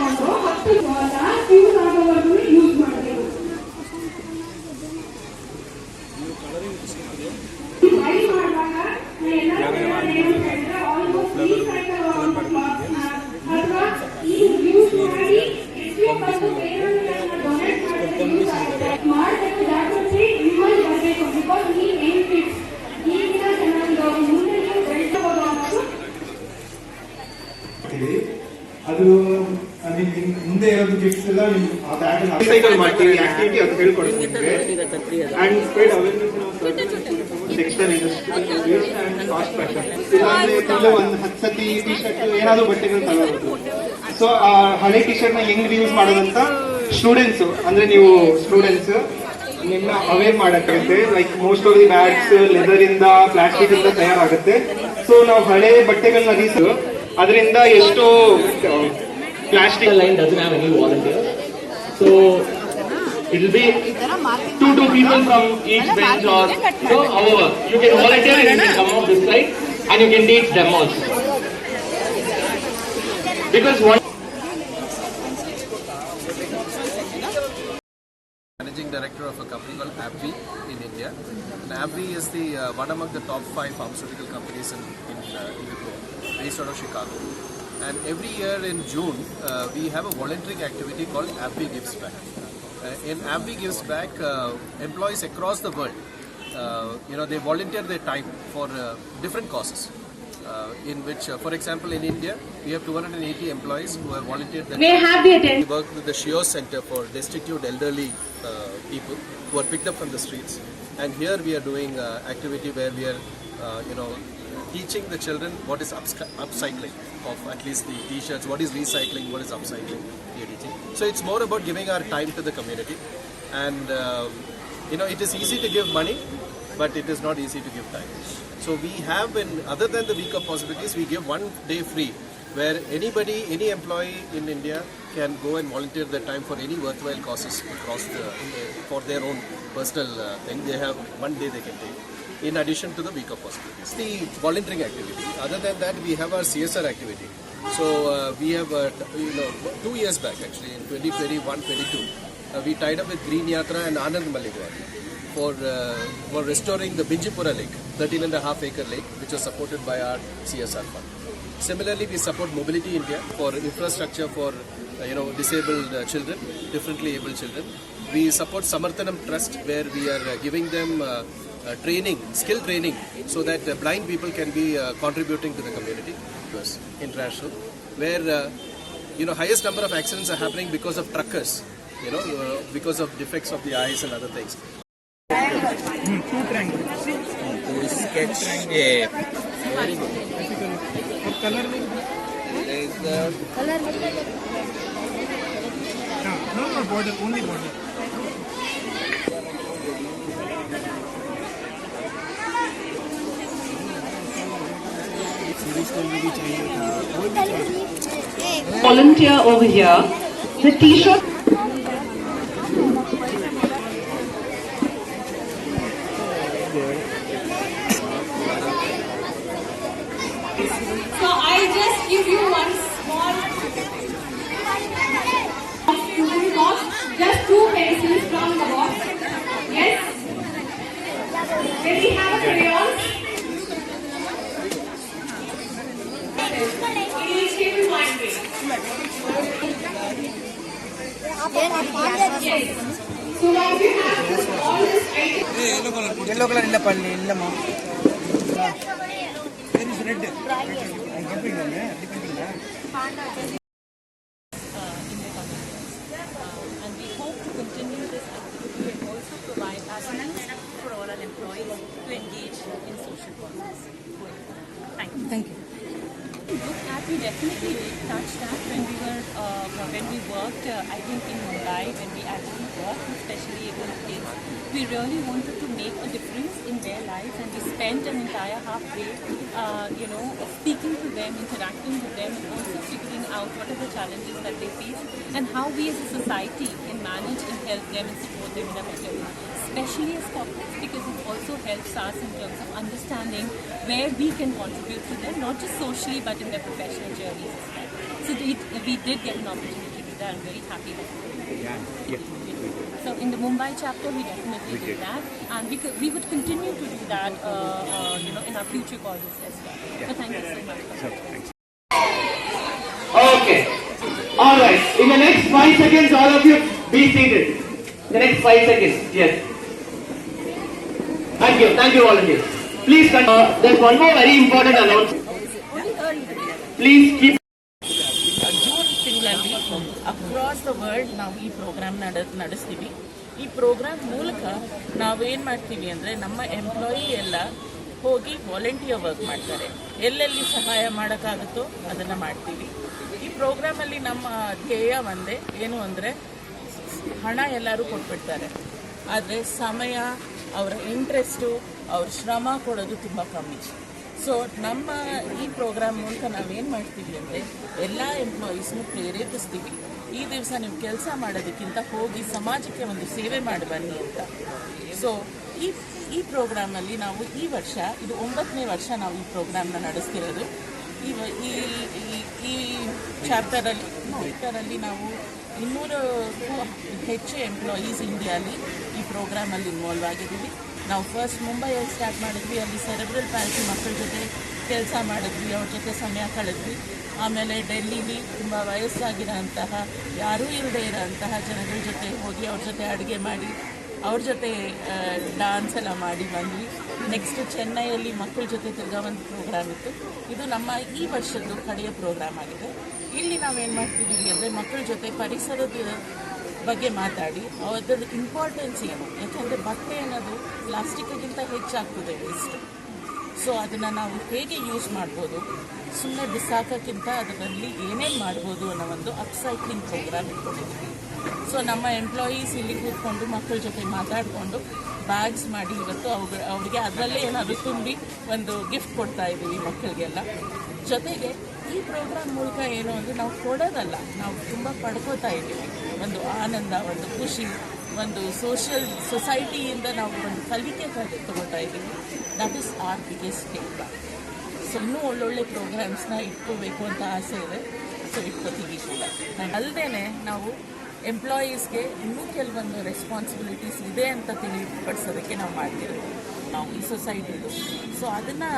감사합니다. Activity ಅದು and ಒಂದು ಹತ್ತು ಸತಿ ಟಿ ಶರ್ಟ್ ಏನಾದ್ರು ಬಟ್ಟೆಗಳು ತಗೋಬೇಕು ಸೊ ಆ ಹಳೆ ಟಿ ಶರ್ಟ್ನ ಹೆಂಗ್ ಯೂಸ್ ಮಾಡೋದಂತ ಸ್ಟೂಡೆಂಟ್ಸ್ ಅಂದ್ರೆ ನೀವು ಸ್ಟೂಡೆಂಟ್ಸ್ ನಿಮ್ಮ aware ಮಾಡಕ್ಕಾಗುತ್ತೆ like most of the bags leather ಇಂದ ಪ್ಲಾಸ್ಟಿಕ್ ಇಂದ ತಯಾರಾಗುತ್ತೆ. ಸೊ ನಾವು ಹಳೆ ಬಟ್ಟೆಗಳನ್ನ ರೀಸ್ ಅದರಿಂದ ಎಷ್ಟೋ plastic line. So it'll be two two people from each bench or so. However, you can volunteer and you can come off this side and you can teach them also. Because one managing director of a company called AbbVie in India. And AbbVie is the uh, one among the top five pharmaceutical companies in, in, uh, in the globe, based out of Chicago. And every year in June, uh, we have a volunteering activity called AbbVie Gives Back. Uh, in AbbVie Gives Back, uh, employees across the world, uh, you know, they volunteer their time for uh, different causes. Uh, in which, uh, for example, in India, we have 280 employees who have volunteered their may have the attention we work with the Shio Center for Destitute Elderly uh, People who are picked up from the streets. And here we are doing uh, activity where we are, uh, you know, teaching the children what is upsc- upcycling of at least the t-shirts, what is recycling, what is upcycling, we are teaching. So it's more about giving our time to the community. And, um, you know, it is easy to give money, but it is not easy to give time. So we have, in other than the week of possibilities, we give one day free where anybody, any employee in India can go and volunteer their time for any worthwhile causes across the, for their own personal uh, thing. They have one day they can take in addition to the week of possibilities. The volunteering activity. Other than that, we have our CSR activity. So uh, we have, uh, you know, two years back actually in 2021-22, uh, we tied up with Green Yatra and Anand Maligwar for uh, for restoring the Binjipura Lake, 13 and a half acre lake, which was supported by our CSR fund. Similarly, we support Mobility India for infrastructure for uh, you know disabled uh, children, differently able children. We support Samarthanam Trust where we are uh, giving them uh, training, skill training, so that uh, blind people can be uh, contributing to the community. It was international, where uh, you know highest number of accidents are happening because of truckers, you know, uh, because of defects of the eyes and other things. no no border only border volunteer over here. The t-shirt yellow colour இல்லை பண்ணி இல்லைம்மா. Red definitely touched that when we were uh, when we worked. Uh, I think in Mumbai when we actually worked especially with kids, we really wanted to make a difference in their lives, and we spent an entire half day, uh, you know, speaking to them, interacting with them, and also figuring out what are the challenges that they face and how we as a society can manage and help them and support them in a better way. Especially as corporates, because it also helps us in terms of understanding where we can contribute to them, not just socially but in their professional well. So we, we did get an opportunity to do that. I'm very happy that we did. So in the Mumbai chapter, we definitely did that, and we could, we would continue to do that, uh, uh, you know, in our future causes as well. So thank you so much. Okay. All right. In the next five seconds, all of you be seated. The next five seconds. Yes. Thank you. Thank you, volunteers. Please. Con- uh, there's one more very important announcement. Please keep. June ತಿಂಗಳಲ್ಲಿ across the world ನಾವು ಈ program ನಡ, ನಡೆಸ್ತೀವಿ. ಈ program ಮೂಲಕ ನಾವೇನು ಮಾಡ್ತೀವಿ ಅಂದರೆ ನಮ್ಮ employee ಎಲ್ಲ ಹೋಗಿ ವಾಲಂಟಿಯರ್ ವರ್ಕ್ ಮಾಡ್ತಾರೆ. ಎಲ್ಲೆಲ್ಲಿ ಸಹಾಯ ಮಾಡೋಕ್ಕಾಗುತ್ತೋ ಅದನ್ನು ಮಾಡ್ತೀವಿ. ಈ ಪ್ರೋಗ್ರಾಮಲ್ಲಿ ನಮ್ಮ ಧ್ಯೇಯ ಒಂದೇ, ಏನು ಅಂದರೆ ಹಣ ಎಲ್ಲರೂ ಕೊಟ್ಬಿಡ್ತಾರೆ. ಆದರೆ ಸಮಯ, ಅವರ ಇಂಟ್ರೆಸ್ಟು ಅವ್ರ ಶ್ರಮ ಕೊಡೋದು ತುಂಬ ಕಮ್ಮಿ. ಸೊ ನಮ್ಮ ಈ ಪ್ರೋಗ್ರಾಮ್ ಮೂಲಕ ನಾವೇನು ಮಾಡ್ತೀವಿ ಅಂದರೆ ಎಲ್ಲ ಎಂಪ್ಲಾಯೀಸ್ನು ಪ್ರೇರೇಪಿಸ್ತೀವಿ. ಈ ದಿವಸ ನೀವು ಕೆಲಸ ಮಾಡೋದಕ್ಕಿಂತ ಹೋಗಿ ಸಮಾಜಕ್ಕೆ ಒಂದು ಸೇವೆ ಮಾಡಿ ಬನ್ನಿ ಅಂತ. ಸೊ ಈ ಈ ಪ್ರೋಗ್ರಾಮಲ್ಲಿ ನಾವು ಈ ವರ್ಷ, ಇದು ಒಂಬತ್ತನೇ ವರ್ಷ ನಾವು ಈ ಪ್ರೋಗ್ರಾಮ್ನ ನಡೆಸ್ತಿರೋದು. ಈ ಈ ಚಾಪ್ಟರಲ್ಲಿ ಚಾಪ್ಟರಲ್ಲಿ ನಾವು ಇನ್ನೂರಕ್ಕೂ ಹೆಚ್ಚು ಎಂಪ್ಲಾಯೀಸ್ ಇಂಡಿಯಾಲಿ ಈ ಪ್ರೋಗ್ರಾಮಲ್ಲಿ ಇನ್ವಾಲ್ವ್ ಆಗಿದ್ದೀವಿ. ನಾವು ಫಸ್ಟ್ ಮುಂಬೈಯಲ್ಲಿ ಸ್ಟಾರ್ಟ್ ಮಾಡಿದ್ವಿ, ಅಲ್ಲಿ ಸೆರೆಬ್ರಲ್ ಪ್ಯಾಲ್ಸಿ ಮಕ್ಕಳ ಜೊತೆ ಕೆಲಸ ಮಾಡಿದ್ವಿ, ಅವ್ರ ಜೊತೆ ಸಮಯ ಕಳೆದ್ವಿ. ಆಮೇಲೆ ಡೆಲ್ಲಿಲಿ ತುಂಬ ವಯಸ್ಸಾಗಿರೋಂತಹ, ಯಾರೂ ಇಲ್ಲದೆ ಇರೋಂತಹ ಜನಗಳ ಜೊತೆ ಹೋಗಿ ಅವ್ರ ಜೊತೆ ಅಡುಗೆ ಮಾಡಿ, ಅವ್ರ ಜೊತೆ ಡಾನ್ಸ್ ಎಲ್ಲ ಮಾಡಿ ಬಂದ್ವಿ. ನೆಕ್ಸ್ಟ್ ಚೆನ್ನೈಯಲ್ಲಿ ಮಕ್ಕಳ ಜೊತೆ ತಿರ್ಗಾ ಒಂದು ಪ್ರೋಗ್ರಾಮ್ ಇತ್ತು. ಇದು ನಮ್ಮ ಈ ವರ್ಷದ್ದು ಕಡೆಯ ಪ್ರೋಗ್ರಾಮ್ ಆಗಿದೆ. ಇಲ್ಲಿ ನಾವೇನು ಮಾಡ್ತಿದ್ದೀವಿ ಅಂದರೆ ಮಕ್ಕಳ ಜೊತೆ ಪರಿಸರದ ಬಗ್ಗೆ ಮಾತಾಡಿ ಅದರ ಇಂಪಾರ್ಟೆನ್ಸ್ ಏನು? ಯಾಕೆಂದರೆ ಬಟ್ಟೆ ಅನ್ನೋದು ಪ್ಲಾಸ್ಟಿಕ್ಗಿಂತ ಹೆಚ್ಚಾಗ್ತದೆ ವೇಸ್ಟ್ ಸೊ ಅದನ್ನು ನಾವು ಹೇಗೆ ಯೂಸ್ ಮಾಡ್ಬೋದು? ಸುಮ್ಮನೆ ಬಿಸಾಕೋಕ್ಕಿಂತ ಅದರಲ್ಲಿ ಏನೇನು ಮಾಡ್ಬೋದು ಅನ್ನೋ ಒಂದು ಅಪ್ಸೈಕ್ಲಿಂಗ್ ಪ್ರೋಗ್ರಾಮ್ ಇಟ್ಕೊಂಡಿದ್ದೀವಿ ಸೊ ನಮ್ಮ ಎಂಪ್ಲಾಯೀಸ್ ಇಲ್ಲಿ ಕೂತ್ಕೊಂಡು, ಮಕ್ಕಳ ಜೊತೆ ಮಾತಾಡಿಕೊಂಡು ಬ್ಯಾಗ್ಸ್ ಮಾಡಿ ಇವತ್ತು ಅವ್ರ, ಅವ್ರಿಗೆ ಅದರಲ್ಲೇ ಏನಾದರೂ ತುಂಬಿ ಒಂದು ಗಿಫ್ಟ್ ಕೊಡ್ತಾ ಇದ್ದೀವಿ ಮಕ್ಕಳಿಗೆಲ್ಲ. ಜೊತೆಗೆ ಈ ಪ್ರೋಗ್ರಾಮ್ ಮೂಲಕ ಏನು ಅಂದರೆ ನಾವು ಕೊಡೋದಲ್ಲ, ನಾವು ತುಂಬ ಪಡ್ಕೋತಾ ಇದ್ದೀವಿ. ಒಂದು ಆನಂದ, ಒಂದು ಖುಷಿ, ಒಂದು ಸೋಷಿಯಲ್ ಸೊಸೈಟಿಯಿಂದ ನಾವು ಒಂದು ಕಲಿಕೆ ತಗೋತಾ ಇದ್ದೀವಿ. That is our biggest take so ಇನ್ನೂ ಒಳ್ಳೊಳ್ಳೆ ಪ್ರೋಗ್ರಾಮ್ಸ್ನ ಇಟ್ಕೋಬೇಕು ಅಂತ ಆಸೆ ಇದೆ. ಸೊ ಇಟ್ಕೋತೀವಿ ಕೂಡ. ಅಲ್ಲದೆ ನಾವು ಎಂಪ್ಲಾಯೀಸ್ಗೆ ಇನ್ನೂ ಕೆಲವೊಂದು ರೆಸ್ಪಾನ್ಸಿಬಿಲಿಟೀಸ್ ಇದೆ ಅಂತ ತಿಳಿಪಡಿಸೋದಕ್ಕೆ ನಾವು ಮಾಡ್ತಿರೋದು ನಾವು ಈ ಸೊಸೈಟಿದು ಸೊ ಅದನ್ನು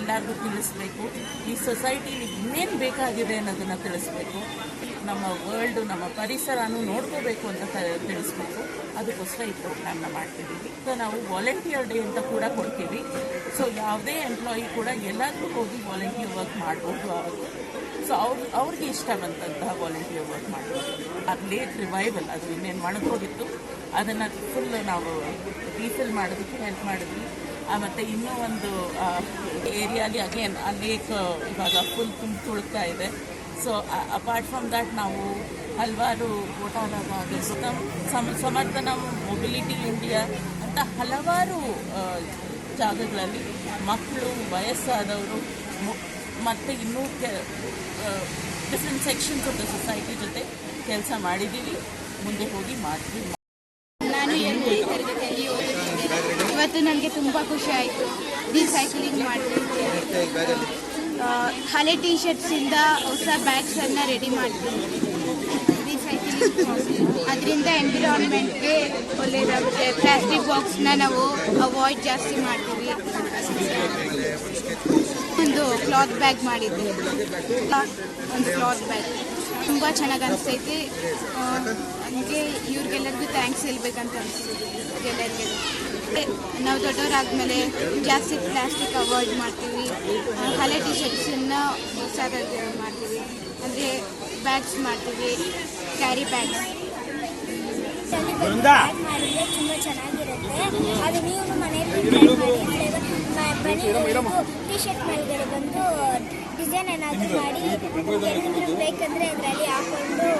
ಎಲ್ಲರಿಗೂ ತಿಳಿಸ್ಬೇಕು. ಈ ಸೊಸೈಟಿಲಿ ಇನ್ನೇನು ಬೇಕಾಗಿದೆ ಅನ್ನೋದನ್ನು ತಿಳಿಸ್ಬೇಕು. ನಮ್ಮ ವರ್ಲ್ಡು ನಮ್ಮ ಪರಿಸರನೂ ನೋಡ್ಕೋಬೇಕು ಅಂತ ತಿಳಿಸ್ಬೇಕು. ಅದಕ್ಕೋಸ್ಕರ ಈ ಪ್ರೋಗ್ರಾಮ್ನ ಮಾಡ್ತಿದ್ದೀವಿ ಸೊ ನಾವು ವಾಲಂಟಿಯರ್ ಡೇ ಅಂತ ಕೂಡ ಕೊಡ್ತೀವಿ. ಸೊ ಯಾವುದೇ ಎಂಪ್ಲಾಯಿ ಕೂಡ ಎಲ್ಲಾದರೂ ಹೋಗಿ ವಾಲಂಟಿಯರ್ ವರ್ಕ್ ಮಾಡ್ಬೋದು. ಆವತ್ತು ಸೊ ಅವ್ರು, ಅವ್ರಿಗೆ ಇಷ್ಟ ಬಂದಂತಹ ವಾಲಂಟಿಯರ್ ವರ್ಕ್ ಮಾಡಿ ಅದು ಲೇಟ್ ರಿವೈವಲ್ ಅದು ಇನ್ನೇನು ಹೋಗಿತ್ತು. ಅದನ್ನು ಫುಲ್ ನಾವು ರೀಫಿಲ್ ಮಾಡೋದಕ್ಕೆ ಹೆಲ್ಪ್ ಮಾಡಿದ್ವಿ. ಮತ್ತು ಇನ್ನೂ ಒಂದು ಏರಿಯಾಲಿ ಅಗೇನ್ ಆ ಲೇಕ್ ಇವಾಗ ಫುಲ್ ತುಂಬ ತುಳ್ತಾ ಇದೆ. ಸೊ ಅಪಾರ್ಟ್ ಫ್ರಮ್ ದ್ಯಾಟ್ ನಾವು ಹಲವಾರು ಓಟಾದಾಗ ಸಮ ಸಮರ್ಥನ ಮೊಬಿಲಿಟಿ ಇಂಡಿಯಾ ಅಂತ ಹಲವಾರು ಜಾಗಗಳಲ್ಲಿ ಮಕ್ಕಳು, ವಯಸ್ಸಾದವರು ಮತ್ತು ಇನ್ನೂ different sections of the society ಜೊತೆ ಕೆಲಸ ಮಾಡಿದ್ದೀವಿ. ಮುಂದೆ ಹೋಗಿ ಮಾಡ್ತೀವಿ. ನಾನು ಎಂಟನೇ ತರಗತಿಯಲ್ಲಿ ಓದುತ್ತಿದ್ದೆ. ಇವತ್ತು ನನಗೆ ತುಂಬ ಖುಷಿ ಆಯಿತು. ರೀಸೈಕ್ಲಿಂಗ್ ಮಾಡ್ತೀನಿ ಹಳೆ ಟಿ ಶರ್ಟ್ಸಿಂದ ಹೊಸ ಬ್ಯಾಗ್ಸನ್ನು ರೆಡಿ ಮಾಡ್ತೀನಿ. ಅದರಿಂದ ಎನ್ವಿರಾನ್ಮೆಂಟ್ಗೆ ಒಳ್ಳೆಯದಾಗುತ್ತೆ ಪ್ಲಾಸ್ಟಿಕ್ ಬಾಕ್ಸ್ನ ನಾವು ಅವಾಯ್ಡ್ ಜಾಸ್ತಿ ಮಾಡ್ತೀವಿ. ಕ್ಲಾತ್ ಬ್ಯಾಗ್ ಮಾಡಿದ್ದೆ. ಒಂದು ಕ್ಲಾತ್ ಬ್ಯಾಗ್ ತುಂಬ ಚೆನ್ನಾಗಿ ಅನಿಸ್ತೈತಿ. ನನಗೆ ಇವ್ರಿಗೆಲ್ಲರಿಗೂ ಥ್ಯಾಂಕ್ಸ್ ಹೇಳ್ಬೇಕಂತ ಅನಿಸ್ತದೆ ಎಲ್ಲರಿಗೆ. ನಾವು ದೊಡ್ಡವರಾದ್ಮೇಲೆ ಜಾಸ್ತಿ ಪ್ಲಾಸ್ಟಿಕ್ ಅವಾಯ್ಡ್ ಮಾಡ್ತೀವಿ. ಹಳೆ ಟಿ ಶರ್ಟ್ಸನ್ನು ಹೊಸದಾಗಿ ಮಾಡ್ತೀವಿ. ಅಂದರೆ ಬ್ಯಾಗ್ಸ್ ಮಾಡ್ತೀವಿ. ಕ್ಯಾರಿ ಬ್ಯಾಗ್ಸ್ ಬ್ಯಾಗ್ ಮಾಡಿದ್ರೆ ತುಂಬ ಚೆನ್ನಾಗಿರುತ್ತೆ. ಅದು ನೀವು ಮನೆಯಲ್ಲಿ ಟಿ ಶರ್ಟ್ ಮೇಲ್ಗಡೆ ಬಂದು ಡಿಸೈನ್ ಏನಾದ್ರು ಮಾಡಿ ಏನಾದರೂ ಬೇಕಂದರೆ ಅದರಲ್ಲಿ ಹಾಕೊಂಡು